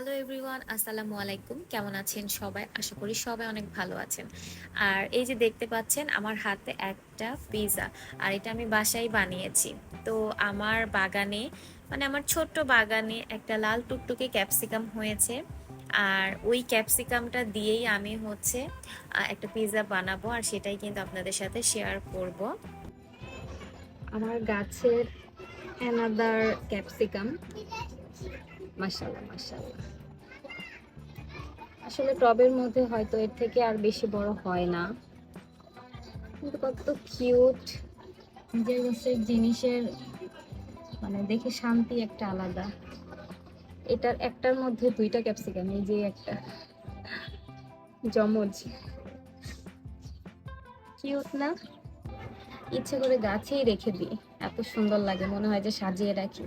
Hello everyone আসসালামু আলাইকুম কেমন আছেন সবাই? আশা করি সবাই অনেক ভালো আছেন। আর এই যে দেখতে পাচ্ছেন, আমার হাতে একটা পিৎজা আর এটা আমি বাসায় বানিয়েছি। তো আমার বাগানে মানে আমার ছোট্ট বাগানে একটা লাল টুকটুকে ক্যাপসিকাম হয়েছে। আর ওই ক্যাপসিকামটা দিয়েই আমি হচ্ছে একটা পিৎজা বানাবো, আর সেটাই কিন্তু আপনাদের সাথে শেয়ার করব। আমার গাছের অ্যানাদার ক্যাপসিকাম। মাশাল্লাহ মাশাল্লাহ আসলে টবের মধ্যে হয়তো এর থেকে আর বেশি বড় হয় না। কিন্তু কত কিউট নিজের গাছের জিনিসের মানে দেখে শান্তি একটা আলাদা। এটার একটার মধ্যে দুইটা ক্যাপসিকাম, এই যে একটা। জমজ। কিউট না? ইচ্ছে করে গাছেই রেখে দিই। এত সুন্দর লাগে, মনে হয় যে সাজিয়ে রাখি।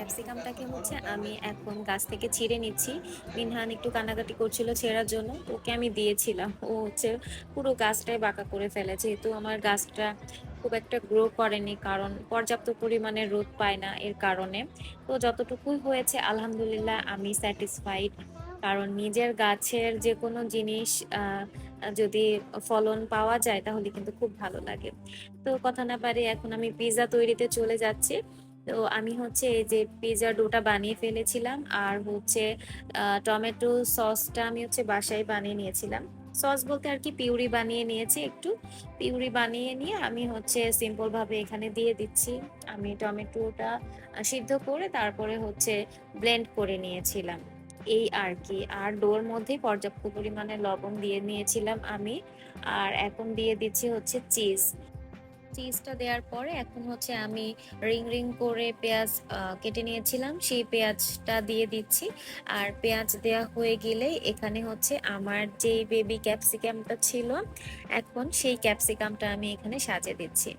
ক্যাপসিকামটাকে হচ্ছে আমি এখন গাছ থেকে ছিঁড়ে নিচ্ছি। মিনহান একটু কান্নাকাটি করছিল ছেঁড়ার জন্য। ওকে আমি দিয়েছিলাম। ও হচ্ছে পুরো গাছটাই বাঁকা করে ফেলে। যেহেতু আমার গাছটা খুব একটা গ্রো করেনি, কারণ পর্যাপ্ত পরিমাণে রোদ পায় না এর কারণে। তো যতটুকুই হয়েছে, আলহামদুলিল্লাহ আমি স্যাটিসফাইড কারণ নিজের গাছের যে কোনো জিনিস যদি ফলন পাওয়া যায়, তাহলে কিন্তু খুব ভালো লাগে। তো কথা না পারে এখন আমি পিৎজা তৈরিতে চলে যাচ্ছি। তো আমি হচ্ছে এই যে পিজা ডোটা বানিয়ে ফেলেছিলাম আর হচ্ছে টমেটো সসটা আমি হচ্ছে বাসায় বানিয়ে নিয়েছিলাম। সস বলতে আর কি পিউরি বানিয়ে নিয়েছি একটু। পিউরি বানিয়ে নিয়ে আমি হচ্ছে সিম্পল ভাবে এখানে দিয়ে দিচ্ছি। আমি টমেটোটা সিদ্ধ করে তারপরে হচ্ছে ব্লেন্ড করে নিয়েছিলাম। এই আর কি। আর ডোর মধ্যে পর্যাপ্ত পরিমাণে লবণ দিয়ে নিয়েছিলাম আমি। আর এখন দিয়ে দিচ্ছি হচ্ছে চিজ চিজটা দেওয়ার পরে এখন হচ্ছে আমি রিং রিং করে পেঁয়াজ কেটে নিয়েছিলাম। সেই পেঁয়াজটা দিয়ে দিচ্ছি। আর পেঁয়াজ দেওয়া হয়ে গেলেই এখানে হচ্ছে আমার যে বেবি ক্যাপসিকামটা ছিল, এখন সেই ক্যাপসিকামটা আমি এখানে সাজিয়ে দিচ্ছি।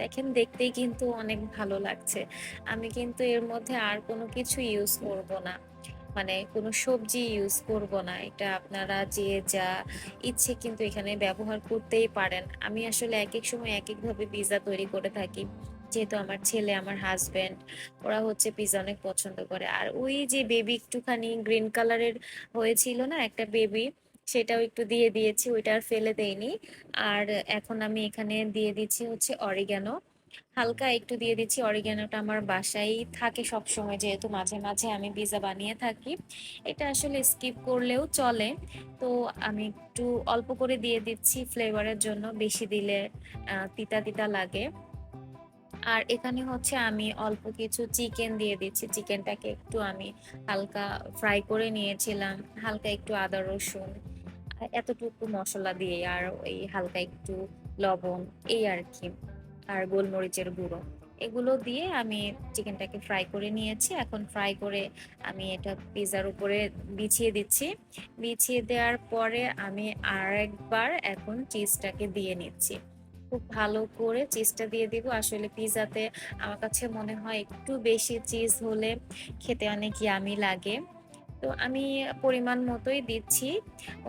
দেখেন, দেখতেই কিন্তু অনেক ভালো লাগছে। আমি কিন্তু এর মধ্যে আর কোনো কিছু ইউজ করব না। মানে কোনো সবজি ইউজ করব না। এটা আপনারা যে যা ইচ্ছে কিন্তু এখানে ব্যবহার করতেই পারেন। আমি আসলে এক এক সময় এক একভাবে পিৎজা তৈরি করে থাকি। যেহেতু আমার ছেলে, আমার হাজবেন্ড ওরা হচ্ছে পিৎজা অনেক পছন্দ করে। আর ওই যে বেবি একটুখানি গ্রিন কালারের হয়েছিল না একটা বেবি সেটাও একটু দিয়ে দিয়েছি, ওইটা আর ফেলে দেইনি। আর এখন আমি এখানে দিয়ে দিচ্ছি হচ্ছে অরিগ্যানো হালকা একটু দিয়ে দিচ্ছি। অরিগ্যানোটা আমার বাসায় থাকে সব সময় যেহেতু মাঝে মাঝে আমি পিৎজা বানিয়ে থাকি। এটা আসলে স্কিপ করলেও চলে। তো আমি একটু অল্প করে দিয়ে দিচ্ছি ফ্লেভারের জন্য, বেশি দিলে তিতা তিতা লাগে। আর এখানে হচ্ছে আমি অল্প কিছু চিকেন দিয়ে দিচ্ছি। চিকেনটাকে একটু আমি হালকা ফ্রাই করে নিয়েছিলাম। হালকা একটু আদা, রসুন, এতটুকু মশলা দিয়ে আর এই হালকা একটু লবণ, এই আর কি। আর গোলমরিচের গুঁড়ো। এগুলো দিয়ে আমি চিকেনটাকে ফ্রাই করে নিয়েছি। এখন ফ্রাই করে আমি এটা পিৎজার উপরে বিছিয়ে দিচ্ছি। বিছিয়ে দেওয়ার পরে আমি আর একবার এখন চিজটাকে দিয়ে নিচ্ছি। খুব ভালো করে চিজটা দিয়ে দিব। আসলে পিৎজাতে আমার কাছে মনে হয় একটু বেশি চিজ হলে খেতে অনেক ইয়ামি লাগে। তো আমি পরিমাণ মতোই দিচ্ছি,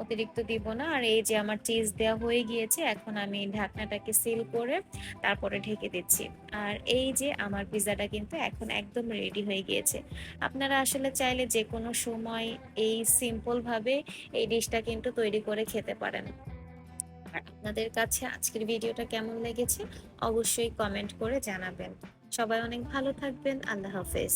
অতিরিক্ত দিব না। আর এই যে আমার চিজ দেওয়া হয়ে গিয়েছে, এখন আমি ঢাকনাটাকে সিল করে তারপরে ঢেকে দিচ্ছি। আর এই যে আমার পিৎজাটা কিন্তু এখন একদম রেডি হয়ে গিয়েছে। আপনারা আসলে চাইলে যে কোনো সময় এই সিম্পল ভাবে এই ডিশটা কিন্তু তৈরি করে খেতে পারেন। আর আপনাদের কাছে আজকের ভিডিওটা কেমন লেগেছে, অবশ্যই কমেন্ট করে জানাবেন। সবাই অনেক ভালো থাকবেন। আল্লাহ হাফেজ।